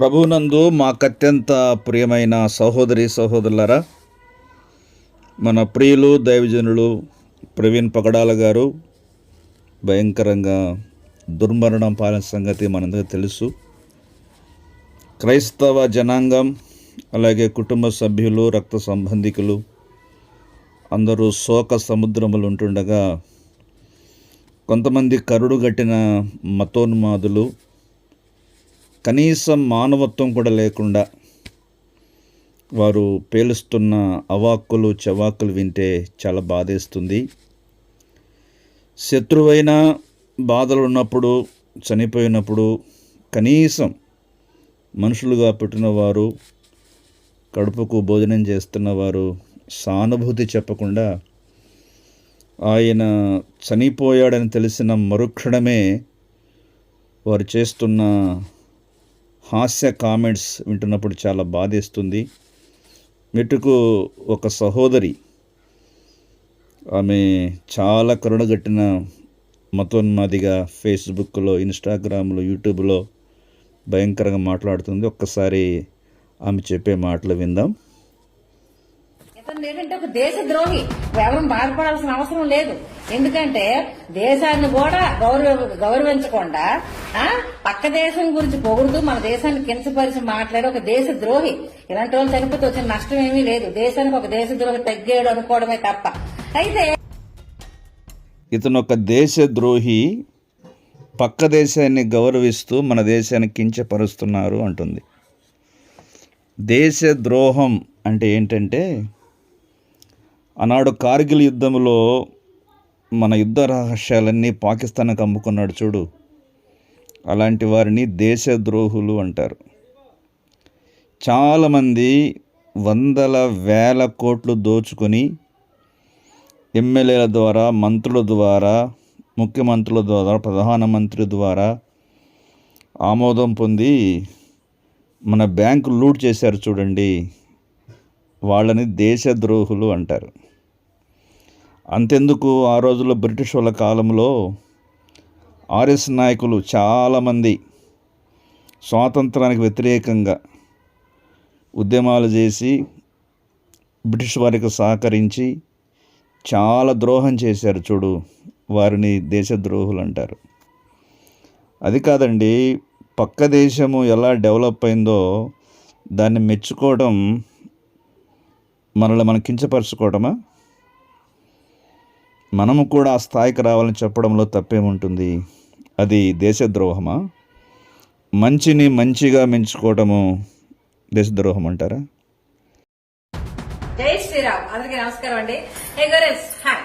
ప్రభునందు మాకత్యంత ప్రియమైన సహోదరి సహోదరులరా మన ప్రియులు దైవజనులు ప్రవీణ్ పగడాల గారు భయంకరంగా దుర్మరణం పాలిన సంగతి మనందరికీ తెలుసు. క్రైస్తవ జనాంగం అలాగే కుటుంబ సభ్యులు రక్త సంబంధికులు అందరూ శోక సముద్రములు ఉంటుండగా కొంతమంది కరుడు గట్టిన మతోన్మాదులు కనీసం మానవత్వం కూడా లేకుండా వారు పేలుస్తున్న అవాక్కులు చవాకులు వింటే చాలా బాధేస్తుంది. శత్రువైన బాధలు ఉన్నప్పుడు చనిపోయినప్పుడు కనీసం మనుషులుగా పుట్టినవారు కడుపుకు భోజనం చేస్తున్నవారు సానుభూతి చెప్పకుండా ఆయన చనిపోయాడని తెలిసిన మరుక్షణమే వారు చేస్తున్న హాస్య కామెంట్స్ వింటున్నప్పుడు చాలా బాధేస్తుంది. మెట్టుకు ఒక సహోదరి ఆమె చాలా కరుణగట్టిన మతోన్మాదిగా ఫేస్బుక్లో ఇన్స్టాగ్రామ్లో యూట్యూబ్లో భయంకరంగా మాట్లాడుతుంది. ఒక్కసారి ఆమె చెప్పే మాటలు విందాం. ఏంటంటే ఒక దేశ ద్రోహి. ఎవరు బాధపడాల్సిన అవసరం లేదు. ఎందుకంటే దేశాన్ని కూడా గౌరవ గౌరవించకుండా ఆ పక్క దేశం గురించి పొగుడుతూ మన దేశాన్ని కించపరిచి మాట్లాడే ఒక దేశ ద్రోహి. ఇలాంటి వాళ్ళు చనిపోతే వచ్చిన నష్టం ఏమీ లేదు. దేశానికి ఒక దేశ ద్రోహి తగ్గాడు అనుకోవడమే తప్ప. అయితే ఇతను ఒక దేశద్రోహి పక్క దేశాన్ని గౌరవిస్తూ మన దేశాన్ని కించపరుస్తున్నారు అంటుంది. దేశద్రోహం అంటే ఏంటంటే ఆనాడు కార్గిల్ యుద్ధంలో మన యుద్ధ రహస్యాలన్నీ పాకిస్తాన్కి అమ్ముకున్నాడు చూడు. అలాంటి వారిని దేశద్రోహులు అంటారు. చాలామంది వందల వేల కోట్లు దోచుకొని ఎమ్మెల్యేల ద్వారా మంత్రుల ద్వారా ముఖ్యమంత్రుల ద్వారా ప్రధానమంత్రి ద్వారా ఆమోదం పొంది మన బ్యాంకు లూట్ చేశారు చూడండి. వాళ్ళని దేశద్రోహులు అంటారు. అంతెందుకు ఆ రోజుల్లో బ్రిటిష్ వాళ్ళ కాలంలో ఆర్ఎస్ నాయకులు చాలామంది స్వాతంత్రానికి వ్యతిరేకంగా ఉద్యమాలు చేసి బ్రిటిష్ వారికి సహకరించి చాలా ద్రోహం చేశారు చూడు వారిని దేశద్రోహులు అంటారు అది కాదండి పక్క దేశము ఎలా డెవలప్ అయిందో దాన్ని మెచ్చుకోవడం మనల్ని మనం కించపరచుకోవడమా మనము కూడా ఆ స్థాయికి రావాలని చెప్పడంలో తప్పేముంటుంది? అది దేశద్రోహమా? మంచిని మంచిగా మెంచుకోవడము దేశద్రోహం అంటారా జై శ్రీరామ్. అందరికీ నమస్కారం అండి. హే గోరెస్ హాయ్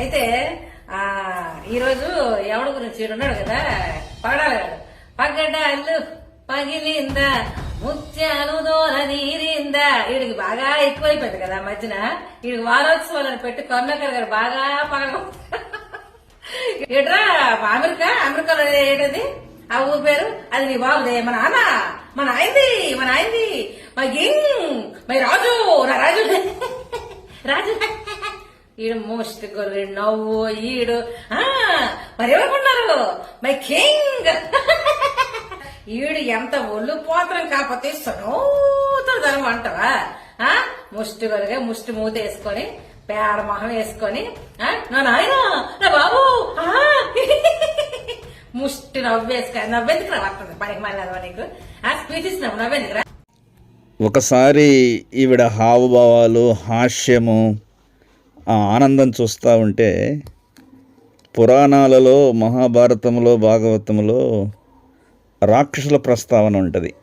అయితే ఆ ఈ రోజు ఎవడి గురించి ఉన్నాడు కదా? పగడాలి గారు పగడాలు పగిలిందా? ముత్యాలు దోల నీరిందా. వీడికి బాగా ఎక్కువైపోయింది కదా మధ్యన. వీడికి వారోత్సవాలను పెట్టి కరుణాకర్ గారు బాగా పగల ఏట్రా అమెరికా అమెరికాలో ఏంటది? ఆ ఊరు పేరు? అది నీ బాబుదే. మా నాన్న మా ఆయంది మా నాయనది. మా గింగ్ మై రాజు నా రాజు. రాజు. ఈడు మోస్ట్ గొర్రె నవ్వు ఈడు. ఆ, మరి ఎవరుకున్నారు మై కింగ్. ఈడు ఎంత ఒళ్ళు పోతరం కాకపోతే సనూతన ధనం అంటావా? ఆ, ముష్టి గొరగా ముష్టి మూత వేసుకొని పేడ మొహం వేసుకొని నా నాయన నా బాబు ముష్టి నవ్వేసుకొని నవ్వెందుకు వస్తుంది పనికి మళ్ళీ నీకు? ఆ? స్పీచ్ ఇచ్చినావు నవ్వెందుకు ఒకసారి ఈవిడ హావభావాలు హాస్యము ఆ ఆనందం చూస్తూ ఉంటే పురాణాలలో మహాభారతంలో భాగవతంలో రాక్షసుల ప్రస్తావన ఉంటుంది.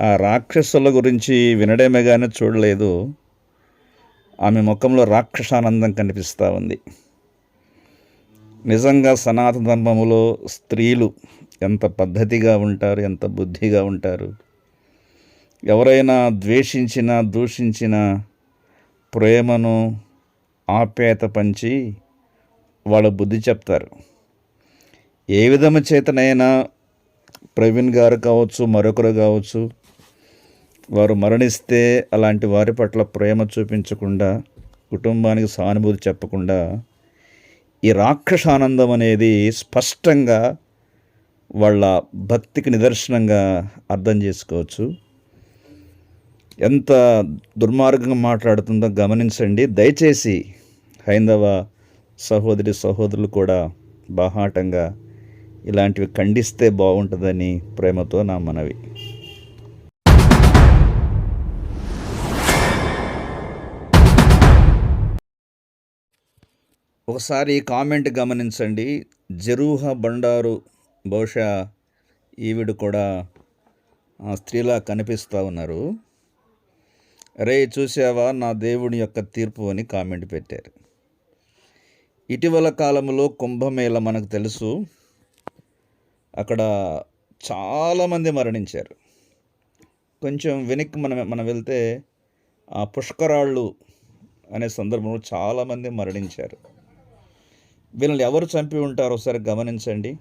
ఆ రాక్షసుల గురించి వినడమే కానీ చూడలేదు. ఆమె ముఖంలో రాక్షసానందం కనిపిస్తూ ఉంది. నిజంగా సనాతన ధర్మములో స్త్రీలు ఎంత పద్ధతిగా ఉంటారు ఎంత బుద్ధిగా ఉంటారు? ఎవరైనా ద్వేషించిన దూషించిన ప్రేమను ఆప్యాయత పంచి వాళ్ళ బుద్ధి చెప్తారు. ఏ విధము చేతనైనా ప్రవీణ్ గారు కావచ్చు మరొకరు కావచ్చు వారు మరణిస్తే అలాంటి వారి పట్ల ప్రేమ చూపించకుండా కుటుంబానికి సానుభూతి చెప్పకుండా ఈ రాక్షసానందం అనేది స్పష్టంగా వాళ్ళ భక్తికి నిదర్శనంగా అర్థం చేసుకోవచ్చు. ఎంత దుర్మార్గంగా మాట్లాడుతుందో గమనించండి. దయచేసి హైందవ సహోదరి సహోదరులు కూడా బాహాటంగా ఇలాంటివి ఖండిస్తే బాగుంటుందని ప్రేమతో నా మనవి. ఒకసారి కామెంట్ గమనించండి. జరూహ బండారు బహుశా ఈవిడ కూడా ఆ, స్త్రీలా కనిపిస్తూ ఉన్నారు. రే చూసావా నా దేవుని యొక్క తీర్పు అని కామెంట్ పెట్టారు. ఇటీవల కాలంలో కుంభమేళ మనకు తెలుసు. అక్కడ చాలామంది మరణించారు. కొంచెం వెనక్కి మనం మనం వెళ్తే ఆ పుష్కరాళ్ళు అనే సందర్భంలో చాలామంది మరణించారు. వీళ్ళని ఎవరు చంపి ఉంటారో ఒకసారి గమనించండి.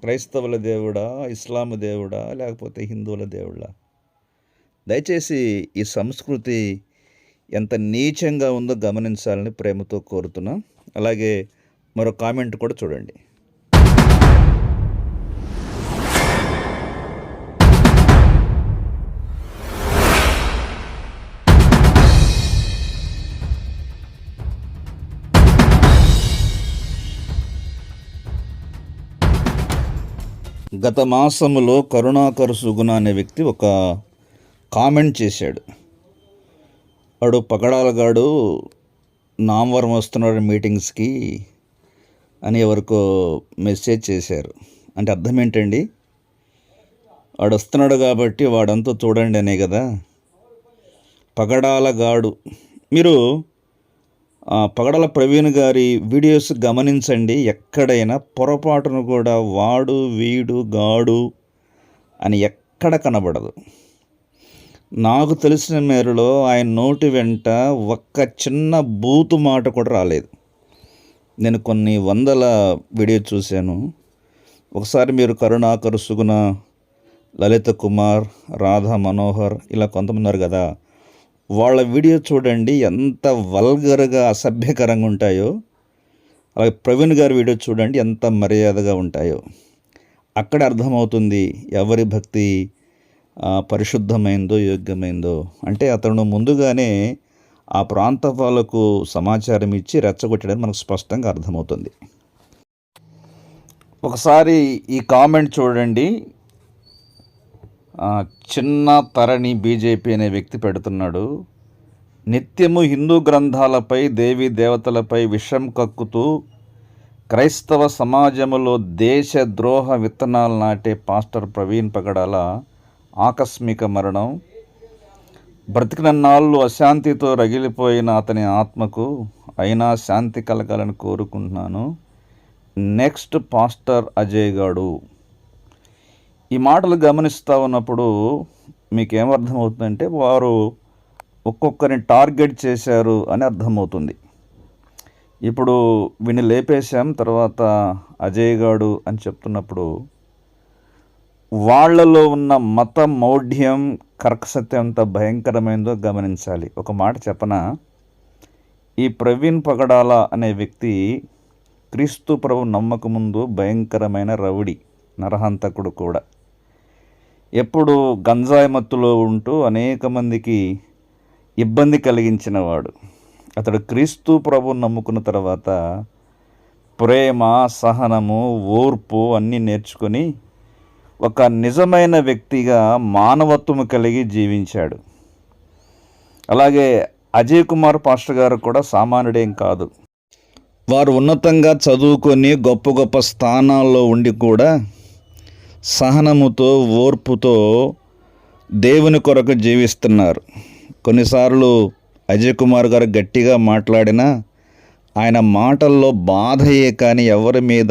క్రైస్తవుల దేవుడా ఇస్లాం దేవుడా లేకపోతే హిందువుల దేవుడా దయచేసి ఈ సంస్కృతి ఎంత నీచంగా ఉందో గమనించాలని ప్రేమతో కోరుతున్నా. అలాగే మరో కామెంట్ కూడా చూడండి. గత మాసములో కరుణాకర్ సుగుణ అనే వ్యక్తి ఒక కామెంట్ చేశాడు. వాడు పగడాలగాడు నామవరం వస్తున్నాడు మీటింగ్స్కి అని ఎవరికో మెసేజ్ చేశారు. అంటే అర్థం ఏంటండి? వాడు వస్తున్నాడు కాబట్టి వాడంతా చూడండి అనే కదా. పగడాలగాడు. మీరు పగడల ప్రవీణ్ గారి వీడియోస్ గమనించండి. ఎక్కడైనా పొరపాటును కూడా వాడు వీడు గాడు అని ఎక్కడ కనబడదు. నాకు తెలిసిన మేరలో ఆయన నోటి వెంట ఒక్క చిన్న బూతు మాట కూడా రాలేదు. నేను కొన్ని వందల వీడియో చూశాను. ఒకసారి మీరు కరుణాకర్ సుగుణ లలిత కుమార్ రాధా మనోహర్ ఇలా కొంతమంది ఉన్నారు కదా. వాళ్ళ వీడియో చూడండి ఎంత వల్గర్గా అసభ్యకరంగా ఉంటాయో. అలాగే ప్రవీణ్ గారి వీడియో చూడండి ఎంత మర్యాదగా ఉంటాయో. అక్కడ అర్థమవుతుంది ఎవరి భక్తి పరిశుద్ధమైందో యోగ్యమైందో. అంటే అతను ముందుగానే ఆ ప్రాంత వాళ్ళకు సమాచారం ఇచ్చి రెచ్చగొట్టడానికి మనకు స్పష్టంగా అర్థమవుతుంది. ఒకసారి ఈ కామెంట్ చూడండి. చిన్న తరణి బీజేపీ అనే వ్యక్తి పెడుతున్నాడు. నిత్యము హిందూ గ్రంథాలపై దేవీ దేవతలపై విషం కక్కుతూ క్రైస్తవ సమాజములో దేశ ద్రోహ విత్తనాలు నాటే పాస్టర్ ప్రవీణ్ పగడాల ఆకస్మిక మరణం. బ్రతికినన్నాళ్ళు అశాంతితో రగిలిపోయిన అతని ఆత్మకు అయినా శాంతి కలగాలని కోరుకుంటున్నాను. నెక్స్ట్ పాస్టర్ అజయ్ గాడు. ఈ మాటలు గమనిస్తూ ఉన్నప్పుడు మీకు ఏమర్థమవుతుందంటే వారు ఒక్కొక్కరిని టార్గెట్ చేశారు అని అర్థమవుతుంది. ఇప్పుడు వీని లేపేశాం తర్వాత అజయ్ గాడు అని చెప్తున్నప్పుడు వాళ్ళలో ఉన్న మత మౌఢ్యం కర్కసత్యం ఎంత భయంకరమైందో గమనించాలి. ఒక మాట చెప్పనా? ఈ ప్రవీణ్ పగడాల అనే వ్యక్తి క్రీస్తు ప్రభు నమ్మకముందు భయంకరమైన రౌడి నరహంతకుడు కూడా. ఎప్పుడు గంజాయి మత్తులో ఉంటూ అనేక మందికి ఇబ్బంది కలిగించినవాడు. అతడు క్రీస్తు ప్రభు నమ్ముకున్న తర్వాత ప్రేమ సహనము ఓర్పు అన్నీ నేర్చుకొని ఒక నిజమైన వ్యక్తిగా మానవత్వము కలిగి జీవించాడు. అలాగే అజయ్ కుమార్ పాస్టర్ గారు కూడా సామాన్యుడేం కాదు. వారు ఉన్నతంగా చదువుకొని గొప్ప గొప్ప స్థానాల్లో ఉండి కూడా సహనముతో ఓర్పుతో దేవుని కొరకు జీవిస్తున్నారు. కొన్నిసార్లు అజయ్ కుమార్ గారు గట్టిగా మాట్లాడినా ఆయన మాటల్లో బాధయే కానీ ఎవరి మీద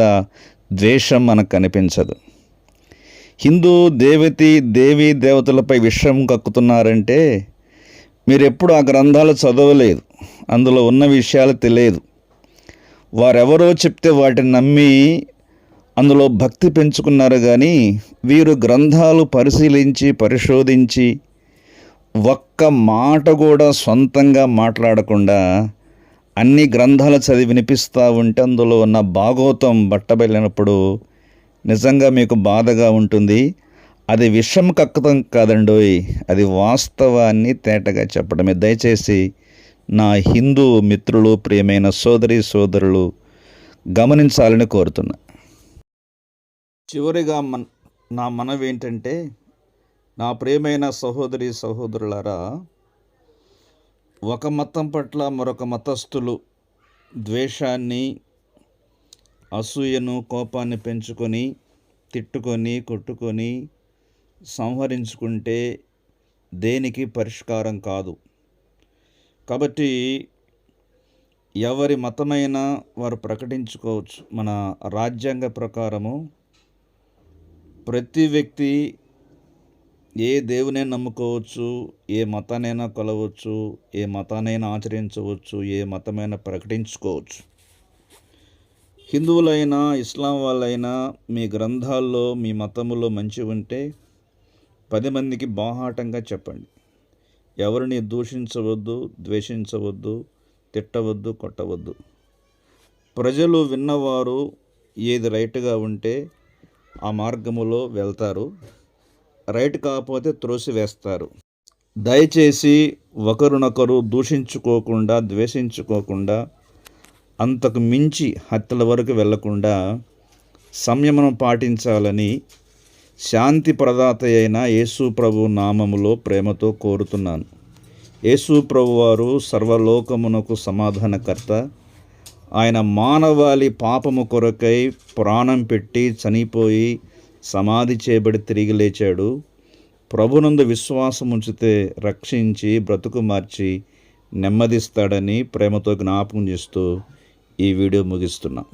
ద్వేషం మనకు కనిపించదు. హిందూ దేవతి దేవీ దేవతలపై విషం కక్కుతున్నారంటే మీరు ఎప్పుడు ఆ గ్రంథాలు చదవలేదు. అందులో ఉన్న విషయాలు తెలియదు. వారెవరో చెప్తే వాటిని నమ్మి అందులో భక్తి పెంచుకున్నారు కానీ వీరు గ్రంథాలు పరిశీలించి పరిశోధించి ఒక్క మాట కూడా సొంతంగా మాట్లాడకుండా అన్ని గ్రంథాలు చదివి వినిపిస్తూ ఉంటే అందులో ఉన్న భాగవతం బట్టబెళ్ళినప్పుడు నిజంగా మీకు బాధగా ఉంటుంది. అది విషం కక్కతం కాదండోయ్. అది వాస్తవాన్ని తేటగా చెప్పడమే. దయచేసి నా హిందూ మిత్రులు ప్రియమైన సోదరి సోదరులు గమనించాలని కోరుతున్నా. చివరిగా మన నా మనవి ఏంటంటే నా ప్రేమైన సహోదరి సహోదరులారా ఒక మతం పట్ల మరొక మతస్థులు ద్వేషాన్ని అసూయను కోపాన్ని పెంచుకొని తిట్టుకొని కొట్టుకొని సంహరించుకుంటే దేనికి పరిష్కారం కాదు. కాబట్టి ఎవరి మతమైనా వారు ప్రకటించుకోవచ్చు. మన రాజ్యాంగ ప్రకారము ప్రతి వ్యక్తి ఏ దేవునే నమ్ముకోవచ్చు ఏ మతానైనా కొలవచ్చు ఏ మతానైనా ఆచరించవచ్చు ఏ మతమైనా ప్రకటించుకోవచ్చు. హిందువులైనా ఇస్లాం వాళ్ళైనా మీ గ్రంథాల్లో మీ మతములో మంచి ఉంటే పది మందికి బాహాటంగా చెప్పండి. ఎవరిని దూషించవద్దు ద్వేషించవద్దు తిట్టవద్దు కొట్టవద్దు. ప్రజలు విన్నవారు ఏది రైట్గా ఉంటే ఆ మార్గములో వెళ్తారు. రైట్ కాకపోతే త్రోసివేస్తారు. దయచేసి ఒకరినొకరు దూషించుకోకుండా ద్వేషించుకోకుండా అంతకు మించి హత్యల వరకు వెళ్ళకుండా సంయమనం పాటించాలని శాంతి ప్రదాత అయిన యేసు ప్రభు నామములో ప్రేమతో కోరుతున్నాను. యేసు ప్రభు వారు సర్వలోకమునకు సమాధానకర్త. ఆయన మానవాళి పాపము కొరకై ప్రాణం పెట్టి చనిపోయి సమాధి చేయబడి తిరిగి లేచాడు. ప్రభునందు విశ్వాసం ఉంచితే రక్షించి బ్రతుకు మార్చి నెమ్మదిస్తాడని ప్రేమతో జ్ఞాపకం చేస్తూ ఈ వీడియో ముగిస్తున్నాం.